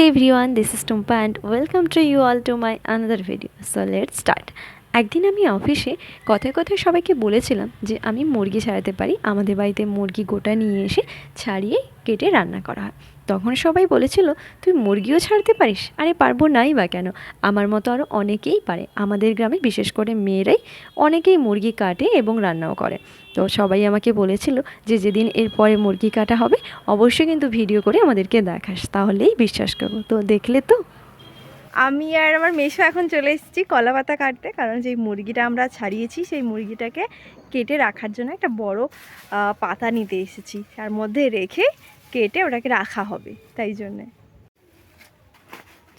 Hey everyone, this is Tumpa and welcome to you all to my another video. So let's start. একদিন আমি অফিসে কথায় কথায় সবাইকে বলেছিলাম যে আমি মুরগি ছাড়াতে পারি, আমাদের বাড়িতে মুরগি গোটা নিয়ে এসে ছাড়িয়ে কেটে রান্না করা হয়। তখন সবাই বলেছিল, তুই মুরগিও ছাড়তে পারিস? আরে, পারব নাই বা কেন? আমার মতো আরও অনেকেই পারে। আমাদের গ্রামে বিশেষ করে মেয়েরাই অনেকেই মুরগি কাটে এবং রান্নাও করে। তো সবাই আমাকে বলেছিল যে, যেদিন এরপরে মুরগি কাটা হবে, অবশ্যই কিন্তু ভিডিও করে আমাদেরকে দেখাস, তাহলেই বিশ্বাস করব। তো দেখলে তো আমি আর আমার মেশো এখন চলে এসেছি কলা পাতা কাটতে, কারণ যেই মুরগিটা আমরা ছাড়িয়েছি, সেই মুরগিটাকে কেটে রাখার জন্য একটা বড় পাতা নিতে এসেছি। তার মধ্যে রেখে কেটে ওটাকে রাখা হবে, তাই জন্যে।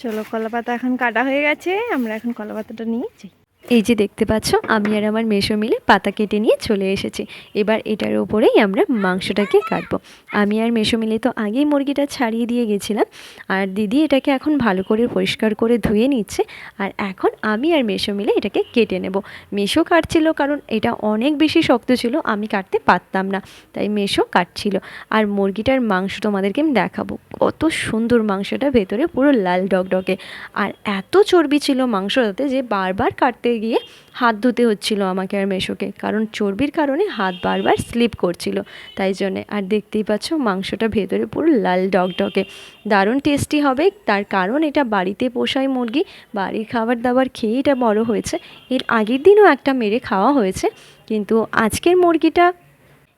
চলো কলা পাতা এখন কাটা হয়ে গেছে, আমরা এখন কলা পাতাটা নিয়ে যাই। এই যে দেখতে পাচ্ছ, আমি আর আমার মেশো মিলে পাতা কেটে নিয়ে চলে এসেছি। এবার এটার ওপরেই আমরা মাংসটাকে কাটবো। আমি আর মেশো মিলে তো আগেই মুরগিটা ছাড়িয়ে দিয়ে গেছিলাম। আর দিদি এটাকে এখন ভালো করে পরিষ্কার করে ধুয়ে নিচ্ছে। আর এখন আমি আর মেশো মিলে এটাকে কেটে নেব। মেশো কাটছিল কারণ এটা অনেক বেশি শক্ত ছিল, আমি কাটতে পারতাম না। তাই মেশো কাটছিল। আর মুরগিটার মাংস তোমাদেরকে আমি দেখাবো। কত সুন্দর মাংসটা ভেতরে পুরো লাল ডগডগে আর এত চর্বি ছিল মাংসটাতে যে বারবার কাটতে গিয়ে হাত ধুতে হচ্ছিল আমাকে আর মেশোকে, কারণ চর্বির কারণে হাত বারবার স্লিপ করছিল। তাই জন্যে, আর দেখতেই পাচ্ছ মাংসটা ভেতরে পুরো লাল ডগডগে দারুণ টেস্টি হবে, তার কারণ এটা বাড়িতে পোষায় মুরগি, বাড়ির খাবার দাবার খেয়ে এটা বড় হয়েছে। এর আগের দিনও একটা মেরে খাওয়া হয়েছে, কিন্তু আজকের মুরগিটা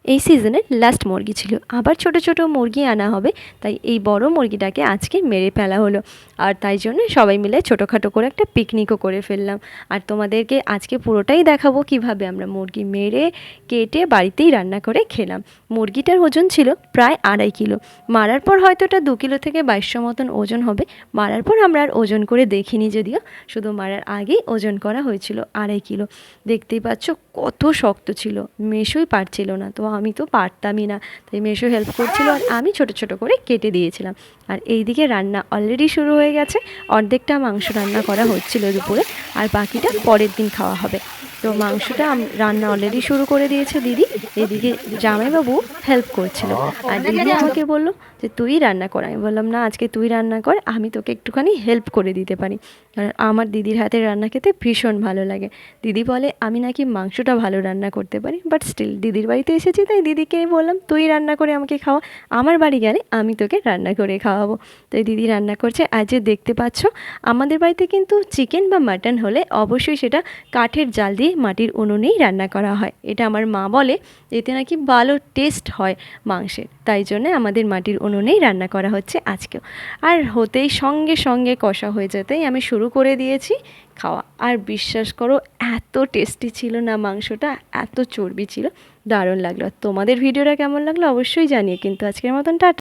এই সিজনের লাস্ট মুরগি ছিল। আবার ছোট ছোট মুরগি আনা হবে, তাই এই বড় মুরগিটাকে আজকে মেরে ফেলা হলো। আর তাই জন্য সবাই মিলে ছোটোখাটো করে একটা পিকনিকও করে ফেললাম। আর তোমাদেরকে আজকে পুরোটাই দেখাবো কীভাবে আমরা মুরগি মেরে, কেটে বাড়িতেই রান্না করে খেলাম। মুরগিটার ওজন ছিল প্রায় আড়াই কিলো। মারার পর হয়তো ওটা দু কিলো থেকে বাইশশো মতন ওজন হবে। মারার পর আমরা আর ওজন করে দেখিনি যদিও, শুধু মারার আগেই ওজন করা হয়েছিল আড়াই কিলো। দেখতেই পাচ্ছ কত শক্ত ছিল, মেশোই পারছিল না। তো আমি তো পারতামই না। তাই মেশো হেল্প করছিল আর আমি ছোট ছোট করে কেটে দিয়েছিলাম। আর এইদিকে রান্না অলরেডি শুরু হয়ে গেছে। অর্ধেকটা মাংস রান্না করা হচ্ছিল দুপুরে। আর বাকিটা পরের দিন খাওয়া হবে। তো মাংসটা রান্না অলরেডি শুরু করে দিয়েছে দিদি। এদিকে জামাইবাবু হেল্প করছিল। আর দিদি আমাকে বলল যে, তুই রান্না কর। আমি বললাম, না, আজকে তুই রান্না কর, আমি তোকে একটুখানি হেল্প করে দিতে পারি। কারণ আমার দিদির হাতের রান্না খেতে ভীষণ ভালো লাগে। দিদি বলে, আমি নাকি মাংসটা ভালো রান্না করতে পারি বাট স্টিল দিদির বাড়িতে এসেছি, তাই দিদিকে বললাম, তুই রান্না করে আমাকে খাওয়া। আমার বাড়ি গেলে আমি তোকে রান্না করে খাওয়াবো। তাই দিদি রান্না করছে। আজ যে দেখতে পাচ্ছ, আমাদের বাড়িতে কিন্তু চিকেন বা মাটন হলে অবশ্যই সেটা কাঠের জাল দিয়ে মাটির উনুনেই রান্না করা হয়। এটা আমার মা বলে, এতে নাকি ভালো টেস্ট হয় মাংসের। তাই জন্য আমাদের মাটির উনুনেই রান্না করা হচ্ছে আজকেও। আর হতেই সঙ্গে সঙ্গে কষা হয়ে যেতেই আমি শুরু করে দিয়েছি খাওয়া। আর বিশ্বাস করো, এত টেস্টি ছিল না মাংসটা, এত চর্বি ছিল, দারুণ লাগল। তোমাদের ভিডিওটা কেমন লাগল অবশ্যই জানিয়ে কিন্তু আজকের মতন টাটা